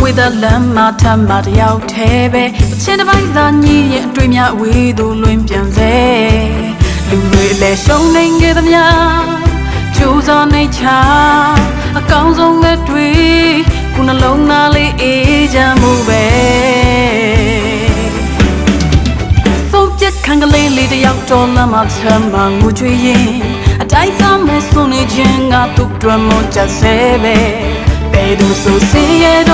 ဝေးတဲ့လမ်းမှာထမ်းမှာတယောက်သေးပဲအချင်းတစ်ပိုင်းသာညီရဲ့အတွေ့များဝေးသူလွင်ပြန်စေလူတွေလည်းရှုံးနေကြသမျှကျိုးစားနေချအကောင်းဆုံးပဲတွေ့ခုနှလုံးသားလေးအေးချမ်းမှုပဲဆုံးပြခံကလေးလေးတယောက်တော်လမ်းမှာချမ်းမှာငိုကြွေးရင်အတိုင်းစားမဲ့ဆုံးနေခြင်းငါသူ့တွင်မကြဆဲပဲ ဘယ်သူဆိုစင်ရဲ့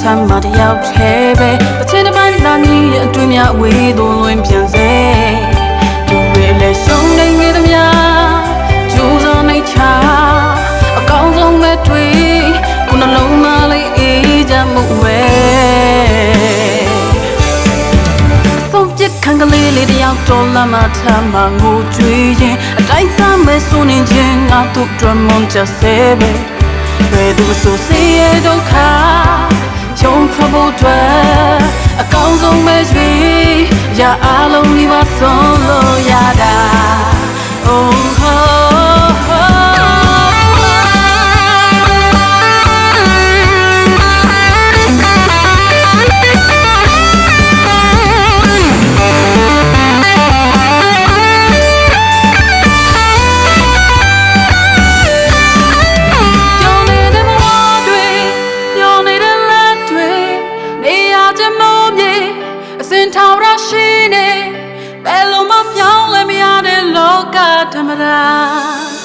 ထမ်းမှာတယောက်သေးပဲတစ်ချိန်တစ်ပိုင်းသာညီရဲ့အတွင်းများဝေးသွလွင်ပြန်စေသူတွေလည်းရှုံးနေကြသမျှကျိုးစားနေချအကောင်းဆုံးပဲတွေ့ခုနှလုံးသားလေးအေးချမ်းမှုပဲဆုံးပြခံကလေးလေးတယောက်တော်လာမှထမ်းမှငိုကြွေးရင်အတိုင်းစားမဲ့ဆိုနေခြင်းငါတို့ဒရမွန်ချဆဲပဲဘယ်သူဆိုစေရဒုက္ခ ချုံခဖို့အတွက်အကောင်းဆုံးပဲရွေးရအားလုံးဒီပါဆုံးလို့ရ င်ထောင်ရရှိနေဘယ်လိုမှပြောင်းလဲမရတဲ့လောကဓမ္မတာ